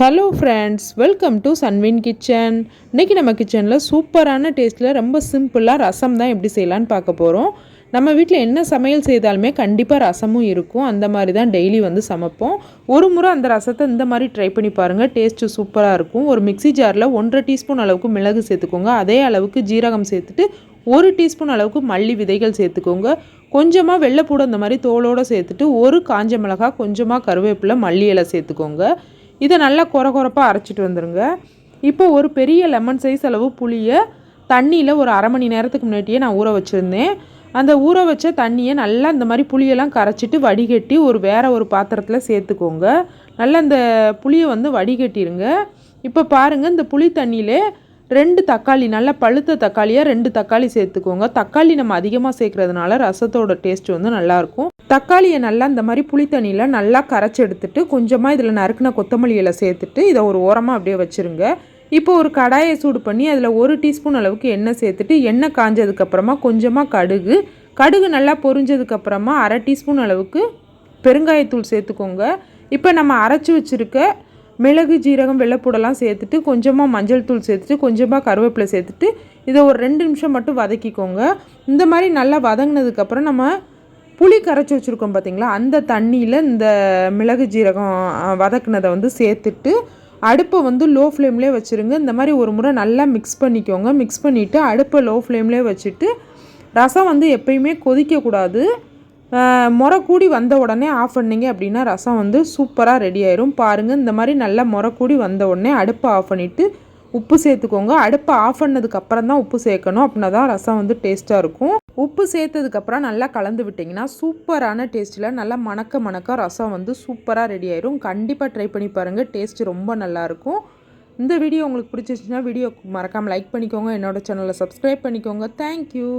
Hello friends welcome to Sunwin kitchen இன்றைக்கி நம்ம கிச்சனில் சூப்பரான டேஸ்ட்டில் ரொம்ப சிம்பிளாக ரசம் தான் எப்படி செய்யலான்னு பார்க்க போகிறோம் நம்ம வீட்டில் என்ன சமையல் செய்தாலுமே கண்டிப்பாக ரசமும் இருக்கும். அந்த மாதிரி தான் டெய்லி வந்து சமைப்போம். ஒரு முறை அந்த ரசத்தை இந்த மாதிரி ட்ரை பண்ணி பாருங்கள் டேஸ்ட்டு சூப்பராக இருக்கும். ஒரு மிக்ஸி ஜாரில் ஒன்றரை டீஸ்பூன் அளவுக்கு மிளகு சேர்த்துக்கோங்க. அதே அளவுக்கு ஜீரகம் சேர்த்துட்டு ஒரு டீஸ்பூன் அளவுக்கு மல்லி விதைகள் சேர்த்துக்கோங்க. கொஞ்சமாக வெள்ளைப்பூடு அந்த மாதிரி தோலோடு சேர்த்துட்டு ஒரு காஞ்ச மிளகாய் கொஞ்சமாக கருவேப்பிலை மல்லி இலை சேர்த்துக்கோங்க. இதை நல்லா குறை குறைப்பாக அரைச்சிட்டு வந்துடுங்க இப்போ ஒரு பெரிய லெமன் சைஸ் அளவு புளியை தண்ணியில் ஒரு அரை மணி நேரத்துக்கு முன்னாடியே நான் ஊற வச்சுருந்தேன். அந்த ஊற வச்ச தண்ணியை நல்லா இந்த மாதிரி புளியெல்லாம் கரைச்சிட்டு வடிகட்டி ஒரு வேறு ஒரு பாத்திரத்தில் சேர்த்துக்கோங்க. நல்லா இந்த புளியை வந்து வடிகட்டிடுங்க இப்போ பாருங்கள் இந்த புளி தண்ணியிலே ரெண்டு தக்காளி நல்லா பழுத்த தக்காளியாக ரெண்டு தக்காளி சேர்த்துக்கோங்க. தக்காளி நம்ம அதிகமாக சேர்க்குறதுனால ரசத்தோட டேஸ்ட் வந்து நல்லாயிருக்கும் தக்காளியை நல்லா இந்த மாதிரி புளி தண்ணியில் நல்லா கரைச்சி எடுத்துட்டு கொஞ்சமாக இதில் நறுக்கின கொத்தமல்லியில் சேர்த்துட்டு இதை ஒரு ஓரமாக அப்படியே வச்சுருங்க. இப்போ ஒரு கடாயை சூடு பண்ணி அதில் ஒரு டீஸ்பூன் அளவுக்கு எண்ணெய் சேர்த்துட்டு எண்ணெய் காஞ்சதுக்கப்புறமா கொஞ்சமாக கடுகு. கடுகு நல்லா பொரிஞ்சதுக்கப்புறமா அரை டீஸ்பூன் அளவுக்கு பெருங்காயத்தூள் சேர்த்துக்கோங்க. இப்போ நம்ம அரைச்சி வச்சுருக்க மிளகு ஜீரகம் வெள்ளைப்பூடெல்லாம் சேர்த்துட்டு கொஞ்சமாக மஞ்சள் தூள் சேர்த்துட்டு கொஞ்சமாக கருவேப்பிலை சேர்த்துட்டு இதை ஒரு ரெண்டு நிமிஷம் மட்டும் வதக்கிக்கோங்க. இந்த மாதிரி நல்லா வதங்கினதுக்கப்புறம் நம்ம புளி கரைச்சி வச்சுருக்கோம் பார்த்திங்களா அந்த தண்ணியில் இந்த மிளகு ஜீரகம் வதக்குனதை வந்து சேர்த்துட்டு அடுப்பை வந்து லோ ஃப்ளேம்லேயே வச்சுருங்க. இந்த மாதிரி ஒரு முறை நல்லா மிக்ஸ் பண்ணிக்கோங்க. மிக்ஸ் பண்ணிவிட்டு அடுப்பை லோ ஃப்ளேம்லேயே வச்சுட்டு ரசம் வந்து எப்பயுமே கொதிக்கக்கூடாது முறை கூடி வந்த உடனே ஆஃப் பண்ணிங்க அப்படின்னா ரசம் வந்து சூப்பராக ரெடி ஆயிரும். பாருங்கள் இந்த மாதிரி நல்லா முறை கூடி வந்த உடனே அடுப்பை ஆஃப் பண்ணிவிட்டு உப்பு சேர்த்துக்கோங்க. அடுப்பை ஆஃப் பண்ணதுக்கப்புறம் தான் உப்பு சேர்க்கணும். அப்படின்னா தான் ரசம் வந்து டேஸ்ட்டாக இருக்கும். உப்பு சேர்த்ததுக்கப்புறம் நல்லா கலந்து விட்டிங்கன்னா சூப்பரான டேஸ்ட்டில் நல்லா மணக்க மணக்க ரசம் வந்து சூப்பராக ரெடி ஆயிரும். கண்டிப்பாக ட்ரை பண்ணி பாருங்கள் டேஸ்ட்டு ரொம்ப நல்லாயிருக்கும். இந்த வீடியோ உங்களுக்கு பிடிச்சிருச்சுன்னா வீடியோ மறக்காமல் லைக் பண்ணிக்கோங்க. என்னோடய சேனலை சப்ஸ்கிரைப் பண்ணிக்கோங்க. தேங்க்யூ